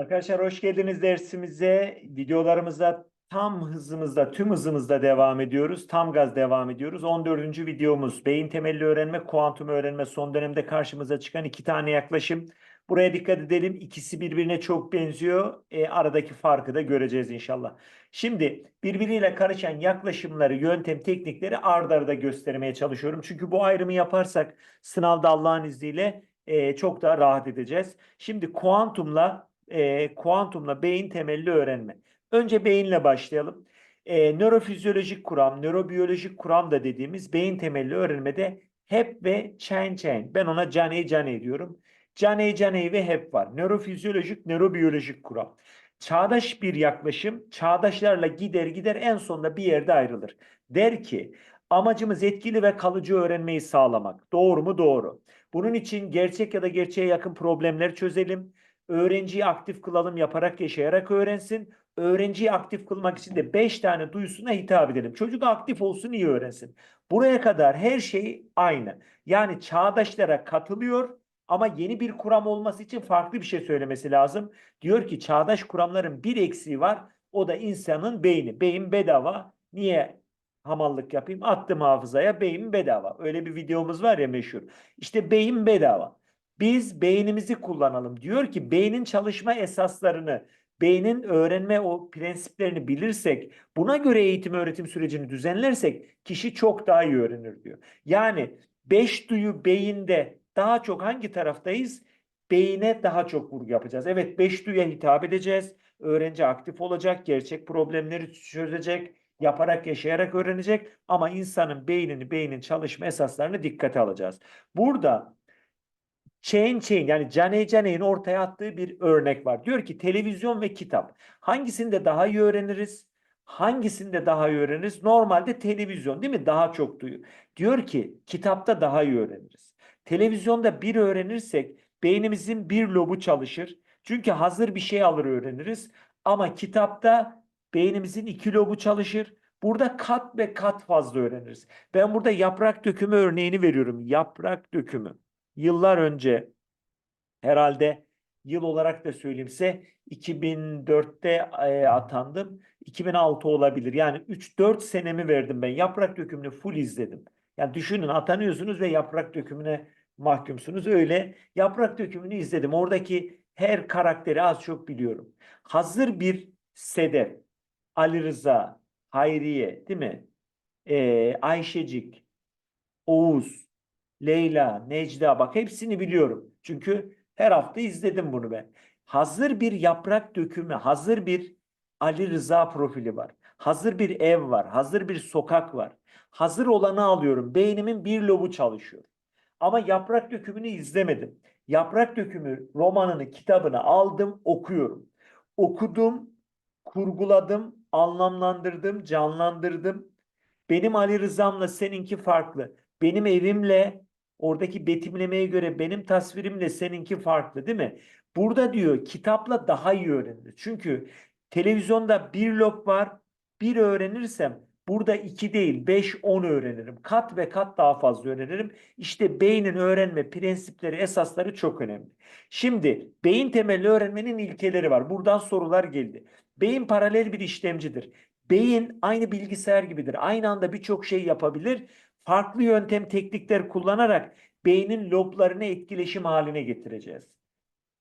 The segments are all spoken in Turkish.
Arkadaşlar hoş geldiniz dersimize. Videolarımıza tam hızımızda, tüm hızımızda devam ediyoruz. Tam gaz devam ediyoruz. 14. videomuz beyin temelli öğrenme, kuantum öğrenme son dönemde karşımıza çıkan iki tane yaklaşım. Buraya dikkat edelim. İkisi birbirine çok benziyor. E, aradaki farkı da göreceğiz inşallah. Şimdi birbiriyle karışan yaklaşımları, yöntem, teknikleri ard arda göstermeye çalışıyorum. Çünkü bu ayrımı yaparsak sınavda Allah'ın izniyle e, çok daha rahat edeceğiz. Şimdi kuantumla e, kuantumla beyin temelli öğrenme. Önce beyinle başlayalım. E, nörofizyolojik kuram, nörobiyolojik kuram da dediğimiz beyin temelli öğrenmede hep ve chain chain. Ben ona caney caney diyorum. Caney caney ve hep var. Nörofizyolojik, nörobiyolojik kuram. Çağdaş bir yaklaşım, çağdaşlarla gider gider en sonunda bir yerde ayrılır. Der ki amacımız etkili ve kalıcı öğrenmeyi sağlamak. Doğru mu? Doğru. Bunun için gerçek ya da gerçeğe yakın problemler çözelim. Öğrenciyi aktif kılalım yaparak yaşayarak öğrensin. Öğrenciyi aktif kılmak için de 5 tane duyusuna hitap edelim. Çocuk aktif olsun iyi öğrensin. Buraya kadar her şey aynı. Yani çağdaşlara katılıyor ama yeni bir kuram olması için farklı bir şey söylemesi lazım. Diyor ki çağdaş kuramların bir eksiği var. O da insanın beyni. Beyin bedava. Niye hamallık yapayım? Attım hafızaya beyin bedava. Öyle bir videomuz var ya meşhur. İşte beyin bedava. Biz beynimizi kullanalım. Diyor ki beynin çalışma esaslarını, beynin öğrenme o prensiplerini bilirsek, buna göre eğitim öğretim sürecini düzenlersek kişi çok daha iyi öğrenir diyor. Yani beş duyu beyinde daha çok hangi taraftayız? Beyine daha çok vurgu yapacağız. Evet beş duyuya hitap edeceğiz. Öğrenci aktif olacak, gerçek problemleri çözecek, yaparak yaşayarak öğrenecek ama insanın beynini, beynin çalışma esaslarını dikkate alacağız. Burada Chain Chain yani Caney Caney'in ortaya attığı bir örnek var. Diyor ki televizyon ve kitap. Hangisinde daha iyi öğreniriz? Hangisinde daha iyi öğreniriz? Normalde televizyon değil mi? Daha çok duyu. Diyor ki kitapta daha iyi öğreniriz. Televizyonda bir öğrenirsek beynimizin bir lobu çalışır. Çünkü hazır bir şey alır öğreniriz. Ama kitapta beynimizin iki lobu çalışır. Burada kat ve kat fazla öğreniriz. Ben burada yaprak dökümü örneğini veriyorum. Yaprak dökümü yıllar önce herhalde yıl olarak da söyleyeyimse 2004'te e, atandım. 2006 olabilir. Yani 3-4 senemi verdim ben. Yaprak dökümünü full izledim. Yani düşünün atanıyorsunuz ve yaprak dökümüne mahkumsunuz. Öyle yaprak dökümünü izledim. Oradaki her karakteri az çok biliyorum. Hazır bir Sedef, Ali Rıza, Hayriye değil mi? Ee, Ayşecik, Oğuz, Leyla, Necda bak hepsini biliyorum. Çünkü her hafta izledim bunu ben. Hazır bir yaprak dökümü, hazır bir Ali Rıza profili var. Hazır bir ev var, hazır bir sokak var. Hazır olanı alıyorum. Beynimin bir lobu çalışıyor. Ama yaprak dökümünü izlemedim. Yaprak dökümü romanını, kitabını aldım, okuyorum. Okudum, kurguladım, anlamlandırdım, canlandırdım. Benim Ali Rıza'mla seninki farklı. Benim evimle oradaki betimlemeye göre benim tasvirimle seninki farklı değil mi? Burada diyor kitapla daha iyi öğrenilir. Çünkü televizyonda bir lob var. Bir öğrenirsem burada iki değil beş on öğrenirim. Kat ve kat daha fazla öğrenirim. İşte beynin öğrenme prensipleri esasları çok önemli. Şimdi beyin temelli öğrenmenin ilkeleri var. Buradan sorular geldi. Beyin paralel bir işlemcidir. Beyin aynı bilgisayar gibidir. Aynı anda birçok şey yapabilir farklı yöntem teknikler kullanarak beynin loblarını etkileşim haline getireceğiz.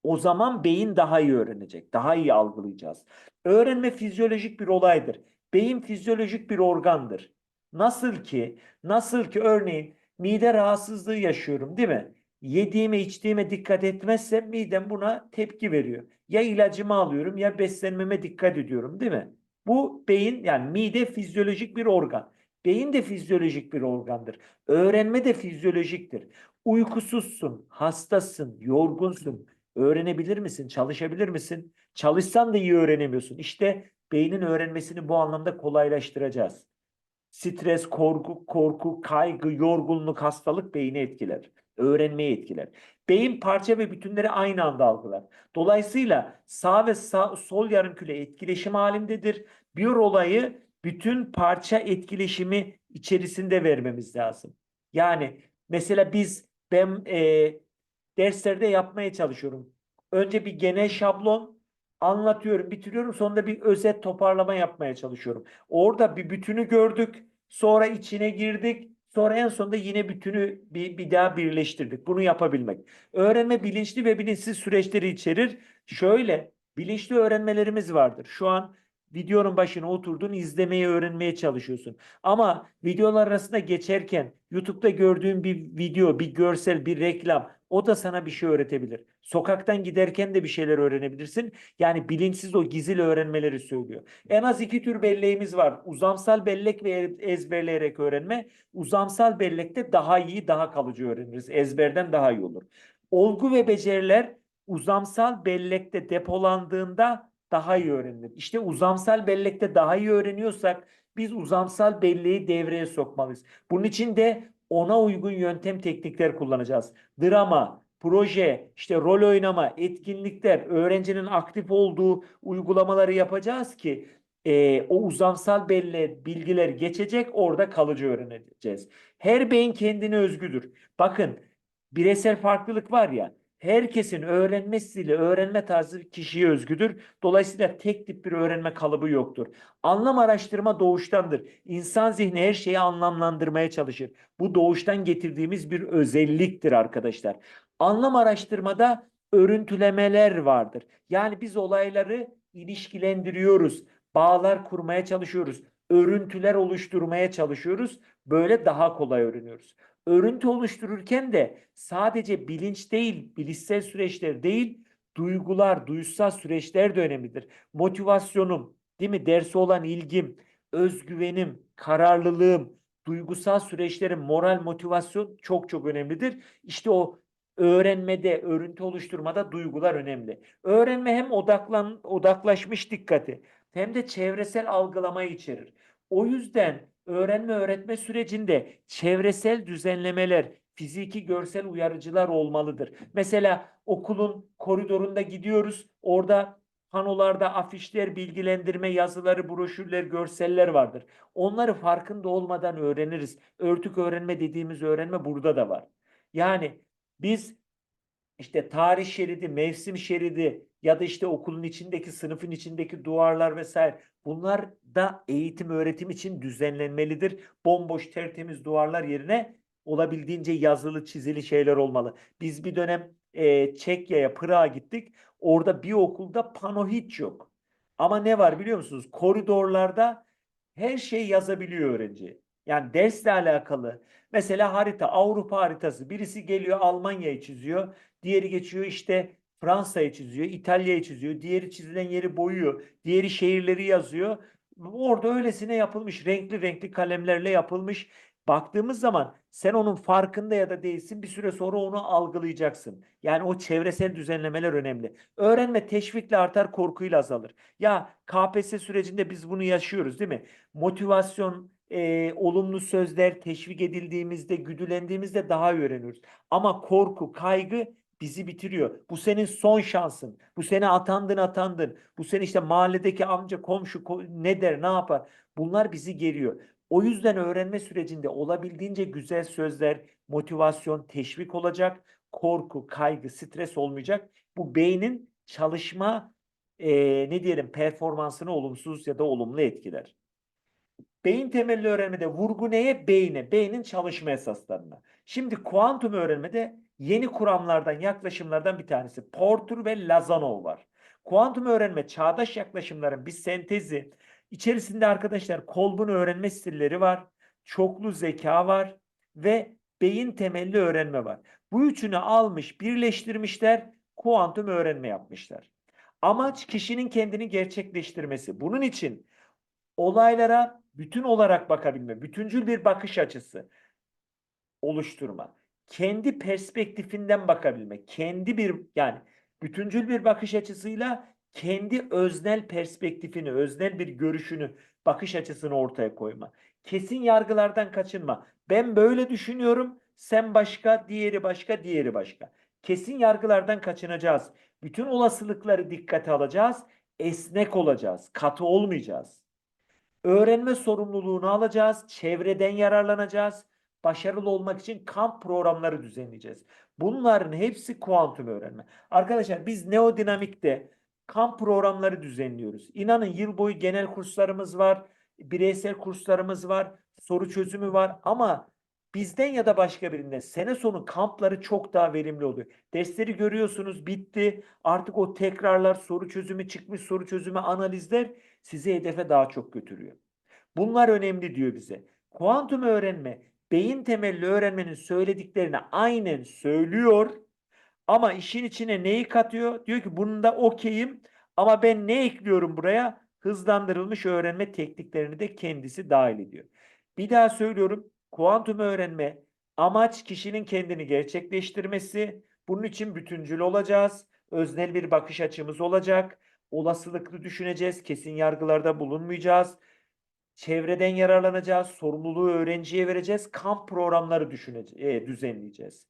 O zaman beyin daha iyi öğrenecek, daha iyi algılayacağız. Öğrenme fizyolojik bir olaydır. Beyin fizyolojik bir organdır. Nasıl ki, nasıl ki örneğin mide rahatsızlığı yaşıyorum değil mi? Yediğime içtiğime dikkat etmezsem midem buna tepki veriyor. Ya ilacımı alıyorum ya beslenmeme dikkat ediyorum değil mi? Bu beyin yani mide fizyolojik bir organ. Beyin de fizyolojik bir organdır. Öğrenme de fizyolojiktir. Uykusuzsun, hastasın, yorgunsun. Öğrenebilir misin? Çalışabilir misin? Çalışsan da iyi öğrenemiyorsun. İşte beynin öğrenmesini bu anlamda kolaylaştıracağız. Stres, korku, korku, kaygı, yorgunluk, hastalık beyni etkiler. Öğrenmeyi etkiler. Beyin parça ve bütünleri aynı anda algılar. Dolayısıyla sağ ve sağ, sol yarımküre etkileşim halindedir. Bir olayı bütün parça etkileşimi içerisinde vermemiz lazım. Yani mesela biz ben e, derslerde yapmaya çalışıyorum. Önce bir genel şablon, Anlatıyorum, bitiriyorum. Sonunda bir özet toparlama yapmaya çalışıyorum. Orada bir bütünü gördük. Sonra içine girdik. Sonra en sonunda yine bütünü bir, bir daha birleştirdik. Bunu yapabilmek. Öğrenme bilinçli ve bilinçsiz süreçleri içerir. Şöyle bilinçli öğrenmelerimiz vardır. Şu an videonun başına oturdun, izlemeyi öğrenmeye çalışıyorsun. Ama videolar arasında geçerken YouTube'da gördüğün bir video, bir görsel, bir reklam o da sana bir şey öğretebilir. Sokaktan giderken de bir şeyler öğrenebilirsin. Yani bilinçsiz o gizli öğrenmeleri söylüyor. En az iki tür belleğimiz var. Uzamsal bellek ve ezberleyerek öğrenme. Uzamsal bellekte daha iyi, daha kalıcı öğreniriz. Ezberden daha iyi olur. Olgu ve beceriler uzamsal bellekte depolandığında daha iyi öğrenilir. İşte uzamsal bellekte daha iyi öğreniyorsak biz uzamsal belleği devreye sokmalıyız. Bunun için de ona uygun yöntem teknikler kullanacağız. Drama, proje, işte rol oynama, etkinlikler, öğrencinin aktif olduğu uygulamaları yapacağız ki e, o uzamsal belleğe bilgiler geçecek, orada kalıcı öğreneceğiz. Her beyin kendine özgüdür. Bakın bireysel farklılık var ya, herkesin öğrenme stili, öğrenme tarzı kişiye özgüdür. Dolayısıyla tek tip bir öğrenme kalıbı yoktur. Anlam araştırma doğuştandır. İnsan zihni her şeyi anlamlandırmaya çalışır. Bu doğuştan getirdiğimiz bir özelliktir arkadaşlar. Anlam araştırmada örüntülemeler vardır. Yani biz olayları ilişkilendiriyoruz, bağlar kurmaya çalışıyoruz, örüntüler oluşturmaya çalışıyoruz. Böyle daha kolay öğreniyoruz. Örüntü oluştururken de sadece bilinç değil, bilişsel süreçler değil, duygular, duysal süreçler de önemlidir. Motivasyonum, değil mi? Derse olan ilgim, özgüvenim, kararlılığım, duygusal süreçlerin moral motivasyon çok çok önemlidir. İşte o öğrenmede, örüntü oluşturmada duygular önemli. Öğrenme hem odaklan, odaklaşmış dikkati hem de çevresel algılamayı içerir. O yüzden öğrenme öğretme sürecinde çevresel düzenlemeler, fiziki görsel uyarıcılar olmalıdır. Mesela okulun koridorunda gidiyoruz. Orada panolarda afişler, bilgilendirme yazıları, broşürler, görseller vardır. Onları farkında olmadan öğreniriz. Örtük öğrenme dediğimiz öğrenme burada da var. Yani biz işte tarih şeridi, mevsim şeridi ya da işte okulun içindeki, sınıfın içindeki duvarlar vesaire bunlar da eğitim öğretim için düzenlenmelidir. Bomboş tertemiz duvarlar yerine olabildiğince yazılı çizili şeyler olmalı. Biz bir dönem e, Çekya'ya, Pırağa gittik. Orada bir okulda pano hiç yok. Ama ne var biliyor musunuz? Koridorlarda her şey yazabiliyor öğrenci. Yani dersle alakalı. Mesela harita, Avrupa haritası. Birisi geliyor Almanya'yı çiziyor. Diğeri geçiyor işte Fransa'yı çiziyor, İtalya'yı çiziyor. Diğeri çizilen yeri boyuyor. Diğeri şehirleri yazıyor. Orada öylesine yapılmış, renkli renkli kalemlerle yapılmış. Baktığımız zaman sen onun farkında ya da değilsin bir süre sonra onu algılayacaksın. Yani o çevresel düzenlemeler önemli. Öğrenme teşvikle artar, korkuyla azalır. Ya KPSS sürecinde biz bunu yaşıyoruz değil mi? Motivasyon, e, olumlu sözler teşvik edildiğimizde, güdülendiğimizde daha öğreniyoruz. Ama korku, kaygı bizi bitiriyor. Bu senin son şansın. Bu sene atandın atandın. Bu sene işte mahalledeki amca, komşu ko- ne der, ne yapar? Bunlar bizi geriyor. O yüzden öğrenme sürecinde olabildiğince güzel sözler, motivasyon, teşvik olacak. Korku, kaygı, stres olmayacak. Bu beynin çalışma e, ne diyelim performansını olumsuz ya da olumlu etkiler. Beyin temelli öğrenmede vurgu neye? Beyne, beynin çalışma esaslarına. Şimdi kuantum öğrenmede yeni kuramlardan, yaklaşımlardan bir tanesi. Porter ve Lazanov var. Kuantum öğrenme çağdaş yaklaşımların bir sentezi. İçerisinde arkadaşlar Kolb'un öğrenme stilleri var. Çoklu zeka var ve beyin temelli öğrenme var. Bu üçünü almış, birleştirmişler, kuantum öğrenme yapmışlar. Amaç kişinin kendini gerçekleştirmesi. Bunun için olaylara bütün olarak bakabilme, bütüncül bir bakış açısı oluşturma, kendi perspektifinden bakabilme, kendi bir yani bütüncül bir bakış açısıyla kendi öznel perspektifini, öznel bir görüşünü, bakış açısını ortaya koyma. Kesin yargılardan kaçınma. Ben böyle düşünüyorum, sen başka, diğeri başka, diğeri başka. Kesin yargılardan kaçınacağız. Bütün olasılıkları dikkate alacağız. Esnek olacağız. Katı olmayacağız. Öğrenme sorumluluğunu alacağız. Çevreden yararlanacağız. Başarılı olmak için kamp programları düzenleyeceğiz. Bunların hepsi kuantum öğrenme. Arkadaşlar biz neodinamikte kamp programları düzenliyoruz. İnanın yıl boyu genel kurslarımız var, bireysel kurslarımız var, soru çözümü var ama bizden ya da başka birinden sene sonu kampları çok daha verimli oluyor. Dersleri görüyorsunuz bitti. Artık o tekrarlar, soru çözümü çıkmış, soru çözümü analizler sizi hedefe daha çok götürüyor. Bunlar önemli diyor bize. Kuantum öğrenme, beyin temelli öğrenmenin söylediklerini aynen söylüyor. Ama işin içine neyi katıyor? Diyor ki bunda okeyim ama ben ne ekliyorum buraya? Hızlandırılmış öğrenme tekniklerini de kendisi dahil ediyor. Bir daha söylüyorum. Kuantum öğrenme amaç kişinin kendini gerçekleştirmesi. Bunun için bütüncül olacağız. Öznel bir bakış açımız olacak. Olasılıklı düşüneceğiz. Kesin yargılarda bulunmayacağız. Çevreden yararlanacağız. Sorumluluğu öğrenciye vereceğiz. Kamp programları düşüneceğiz, düzenleyeceğiz.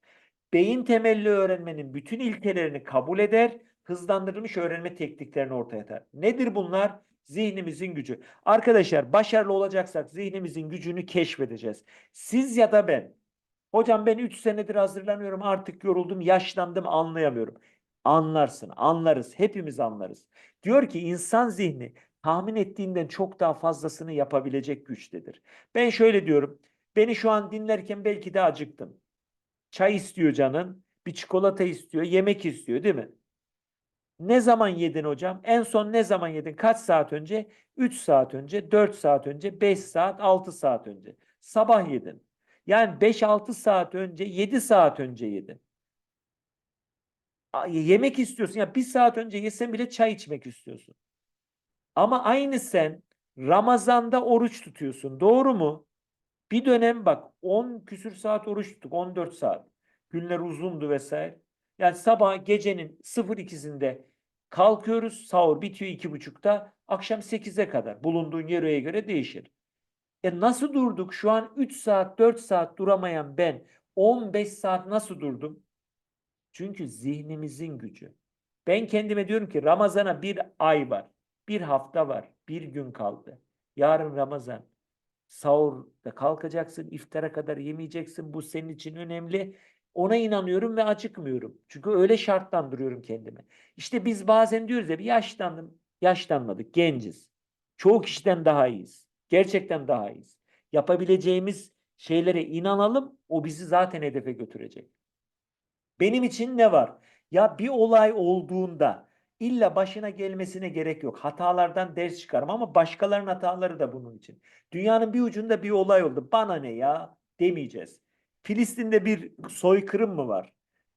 Beyin temelli öğrenmenin bütün ilkelerini kabul eder, hızlandırılmış öğrenme tekniklerini ortaya atar. Nedir bunlar? Zihnimizin gücü. Arkadaşlar başarılı olacaksak zihnimizin gücünü keşfedeceğiz. Siz ya da ben. Hocam ben 3 senedir hazırlanıyorum artık yoruldum, yaşlandım anlayamıyorum. Anlarsın, anlarız, hepimiz anlarız. Diyor ki insan zihni tahmin ettiğinden çok daha fazlasını yapabilecek güçtedir. Ben şöyle diyorum. Beni şu an dinlerken belki de acıktım. Çay istiyor canın, bir çikolata istiyor, yemek istiyor değil mi? Ne zaman yedin hocam? En son ne zaman yedin? Kaç saat önce? 3 saat önce, 4 saat önce, 5 saat, 6 saat önce. Sabah yedin. Yani 5-6 saat önce, 7 saat önce yedin. Yemek istiyorsun. Ya bir saat önce yesen bile çay içmek istiyorsun. Ama aynı sen Ramazan'da oruç tutuyorsun. Doğru mu? Bir dönem bak 10 küsür saat oruç tuttuk. 14 saat. Günler uzundu vesaire. Yani sabah gecenin 02'sinde kalkıyoruz. Sahur bitiyor 2.30'da. Akşam 8'e kadar. Bulunduğun yere göre değişir. E nasıl durduk? Şu an 3 saat 4 saat duramayan ben 15 saat nasıl durdum? Çünkü zihnimizin gücü. Ben kendime diyorum ki Ramazan'a bir ay var. Bir hafta var. Bir gün kaldı. Yarın Ramazan. Sahurda kalkacaksın. iftara kadar yemeyeceksin. Bu senin için önemli. Ona inanıyorum ve acıkmıyorum. Çünkü öyle şartlandırıyorum kendimi. İşte biz bazen diyoruz ya bir yaşlandım. Yaşlanmadık. Genciz. Çoğu kişiden daha iyiyiz. Gerçekten daha iyiyiz. Yapabileceğimiz şeylere inanalım. O bizi zaten hedefe götürecek. Benim için ne var? Ya bir olay olduğunda illa başına gelmesine gerek yok. Hatalardan ders çıkarım ama başkalarının hataları da bunun için. Dünyanın bir ucunda bir olay oldu. Bana ne ya demeyeceğiz. Filistin'de bir soykırım mı var?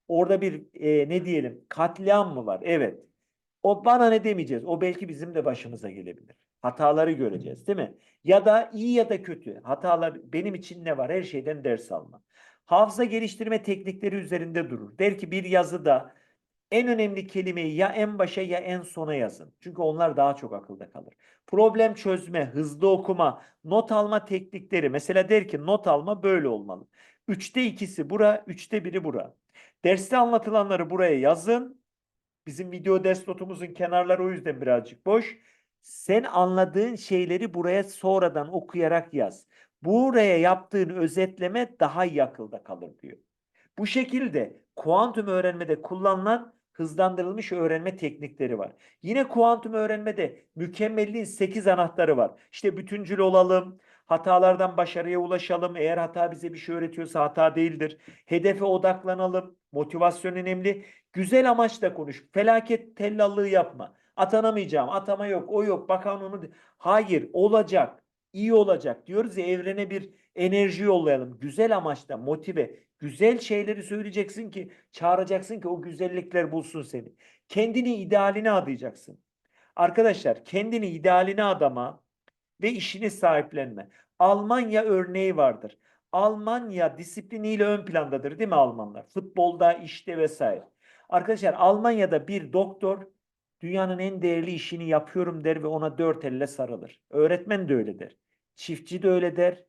Orada bir e, ne diyelim katliam mı var? Evet. O bana ne demeyeceğiz. O belki bizim de başımıza gelebilir. Hataları göreceğiz değil mi? Ya da iyi ya da kötü. Hatalar benim için ne var? Her şeyden ders alma. Hafıza geliştirme teknikleri üzerinde durur. Der ki bir yazıda en önemli kelimeyi ya en başa ya en sona yazın. Çünkü onlar daha çok akılda kalır. Problem çözme, hızlı okuma, not alma teknikleri. Mesela der ki not alma böyle olmalı. Üçte ikisi bura, üçte biri bura. Derste anlatılanları buraya yazın. Bizim video ders notumuzun kenarları o yüzden birazcık boş. Sen anladığın şeyleri buraya sonradan okuyarak yaz. Buraya yaptığın özetleme daha iyi akılda kalır diyor. Bu şekilde kuantum öğrenmede kullanılan hızlandırılmış öğrenme teknikleri var. Yine kuantum öğrenmede mükemmelliğin 8 anahtarı var. İşte bütüncül olalım, hatalardan başarıya ulaşalım. Eğer hata bize bir şey öğretiyorsa hata değildir. Hedefe odaklanalım. Motivasyon önemli. Güzel amaçla konuş. Felaket tellallığı yapma. Atanamayacağım, atama yok, o yok, bakan onu. Hayır, olacak, iyi olacak. Diyoruz ya evrene bir enerji yollayalım. Güzel amaçla motive. Güzel şeyleri söyleyeceksin ki, çağıracaksın ki o güzellikler bulsun seni. Kendini idealine adayacaksın. Arkadaşlar kendini idealine adama ve işini sahiplenme. Almanya örneği vardır. Almanya disipliniyle ön plandadır değil mi Almanlar? Futbolda, işte vesaire. Arkadaşlar Almanya'da bir doktor dünyanın en değerli işini yapıyorum der ve ona dört elle sarılır. Öğretmen de öyle der. Çiftçi de öyle der.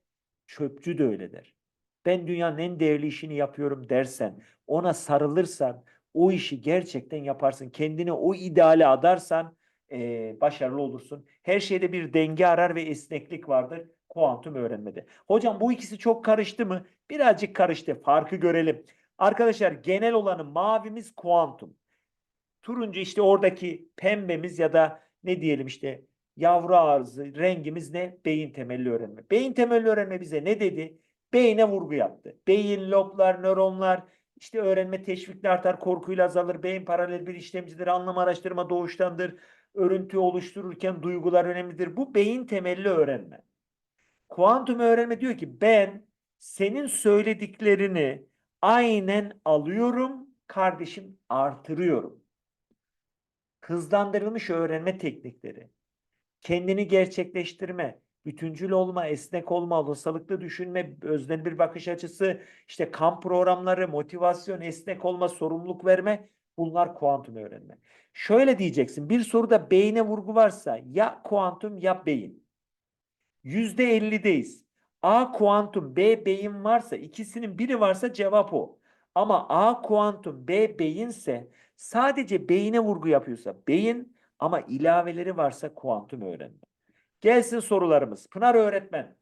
Çöpçü de öyle der. Ben dünyanın en değerli işini yapıyorum dersen, ona sarılırsan, o işi gerçekten yaparsın. Kendini o ideale adarsan eee, başarılı olursun. Her şeyde bir denge arar ve esneklik vardır kuantum öğrenmede. Hocam bu ikisi çok karıştı mı? Birazcık karıştı. Farkı görelim. Arkadaşlar genel olanı mavimiz kuantum. Turuncu işte oradaki pembemiz ya da ne diyelim işte yavru ağzı rengimiz ne? Beyin temelli öğrenme. Beyin temelli öğrenme bize ne dedi? Beyine vurgu yaptı. Beyin, loblar, nöronlar, işte öğrenme teşvikle artar, korkuyla azalır. Beyin paralel bir işlemcidir, anlam araştırma doğuştandır. Örüntü oluştururken duygular önemlidir. Bu beyin temelli öğrenme. Kuantum öğrenme diyor ki ben senin söylediklerini aynen alıyorum, kardeşim artırıyorum. Hızlandırılmış öğrenme teknikleri, kendini gerçekleştirme, bütüncül olma, esnek olma, olasılıklı düşünme, öznel bir bakış açısı, işte kamp programları, motivasyon, esnek olma, sorumluluk verme bunlar kuantum öğrenme. Şöyle diyeceksin bir soruda beyine vurgu varsa ya kuantum ya beyin. Yüzde ellideyiz. A kuantum B beyin varsa ikisinin biri varsa cevap o. Ama A kuantum B beyinse sadece beyine vurgu yapıyorsa beyin ama ilaveleri varsa kuantum öğrenme. Gelsin sorularımız. Pınar öğretmen.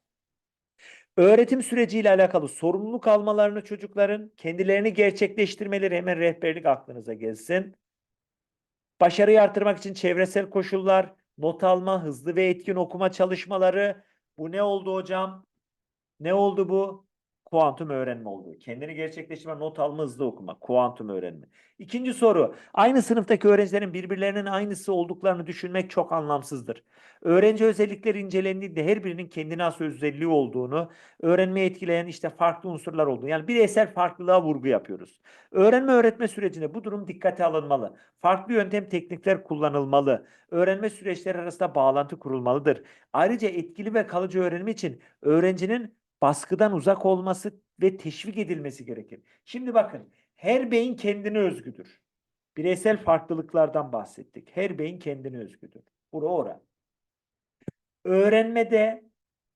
Öğretim süreciyle alakalı sorumluluk almalarını çocukların kendilerini gerçekleştirmeleri hemen rehberlik aklınıza gelsin. Başarıyı artırmak için çevresel koşullar, not alma, hızlı ve etkin okuma çalışmaları. Bu ne oldu hocam? Ne oldu bu? Kuantum öğrenme oldu. Kendini gerçekleştirme, not alma, hızlı okuma. Kuantum öğrenme. İkinci soru. Aynı sınıftaki öğrencilerin birbirlerinin aynısı olduklarını düşünmek çok anlamsızdır. Öğrenci özellikleri incelendiğinde her birinin kendine has özelliği olduğunu, öğrenmeyi etkileyen işte farklı unsurlar olduğunu, yani bireysel farklılığa vurgu yapıyoruz. Öğrenme öğretme sürecinde bu durum dikkate alınmalı. Farklı yöntem teknikler kullanılmalı. Öğrenme süreçleri arasında bağlantı kurulmalıdır. Ayrıca etkili ve kalıcı öğrenim için öğrencinin baskıdan uzak olması ve teşvik edilmesi gerekir. Şimdi bakın her beyin kendine özgüdür. Bireysel farklılıklardan bahsettik. Her beyin kendine özgüdür. Bura ora. Öğrenmede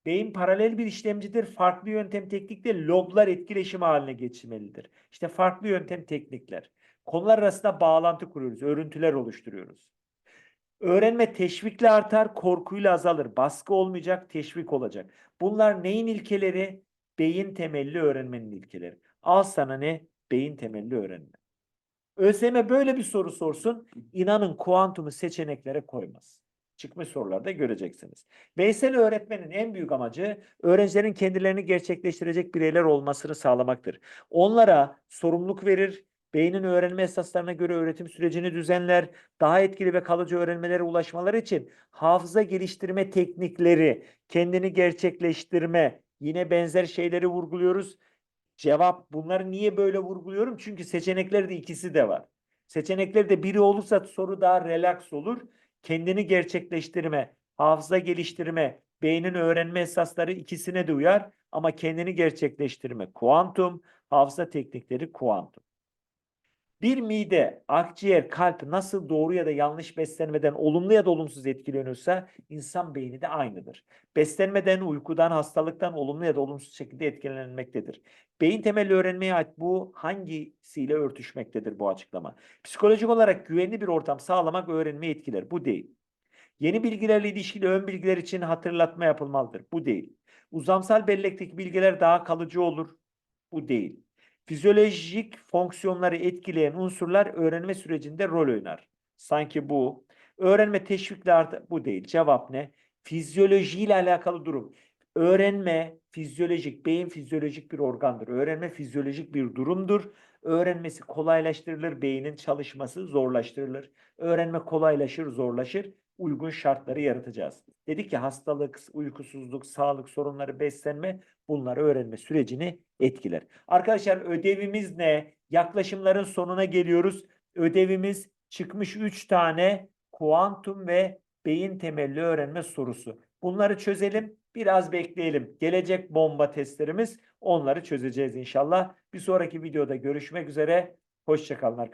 beyin paralel bir işlemcidir. Farklı yöntem teknikle loblar etkileşim haline geçmelidir. İşte farklı yöntem teknikler. Konular arasında bağlantı kuruyoruz. Örüntüler oluşturuyoruz. Öğrenme teşvikle artar, korkuyla azalır. Baskı olmayacak, teşvik olacak. Bunlar neyin ilkeleri? Beyin temelli öğrenmenin ilkeleri. Al sana ne? Beyin temelli öğrenme. ÖSYM böyle bir soru sorsun. İnanın kuantumu seçeneklere koymaz. Çıkmış sorularda göreceksiniz. Veysel öğretmenin en büyük amacı öğrencilerin kendilerini gerçekleştirecek bireyler olmasını sağlamaktır. Onlara sorumluluk verir, beynin öğrenme esaslarına göre öğretim sürecini düzenler, daha etkili ve kalıcı öğrenmelere ulaşmaları için hafıza geliştirme teknikleri, kendini gerçekleştirme, yine benzer şeyleri vurguluyoruz. Cevap bunları niye böyle vurguluyorum? Çünkü seçeneklerde ikisi de var. Seçeneklerde biri olursa soru daha relax olur. Kendini gerçekleştirme, hafıza geliştirme, beynin öğrenme esasları ikisine de uyar. Ama kendini gerçekleştirme kuantum, hafıza teknikleri kuantum. Bir mide, akciğer, kalp nasıl doğru ya da yanlış beslenmeden olumlu ya da olumsuz etkileniyorsa insan beyni de aynıdır. Beslenmeden, uykudan, hastalıktan olumlu ya da olumsuz şekilde etkilenmektedir. Beyin temelli öğrenmeye ait bu hangisiyle örtüşmektedir bu açıklama? Psikolojik olarak güvenli bir ortam sağlamak öğrenmeyi etkiler. Bu değil. Yeni bilgilerle ilişkili ön bilgiler için hatırlatma yapılmalıdır. Bu değil. Uzamsal bellekteki bilgiler daha kalıcı olur. Bu değil. Fizyolojik fonksiyonları etkileyen unsurlar öğrenme sürecinde rol oynar. Sanki bu. Öğrenme teşvikle artı bu değil. Cevap ne? Fizyolojiyle alakalı durum. Öğrenme fizyolojik, beyin fizyolojik bir organdır. Öğrenme fizyolojik bir durumdur. Öğrenmesi kolaylaştırılır, beynin çalışması zorlaştırılır. Öğrenme kolaylaşır, zorlaşır. Uygun şartları yaratacağız. Dedik ki hastalık, uykusuzluk, sağlık sorunları, beslenme bunları öğrenme sürecini etkiler. Arkadaşlar ödevimiz ne? Yaklaşımların sonuna geliyoruz. Ödevimiz çıkmış 3 tane kuantum ve beyin temelli öğrenme sorusu. Bunları çözelim. Biraz bekleyelim. Gelecek bomba testlerimiz onları çözeceğiz inşallah. Bir sonraki videoda görüşmek üzere. Hoşçakalın arkadaşlar.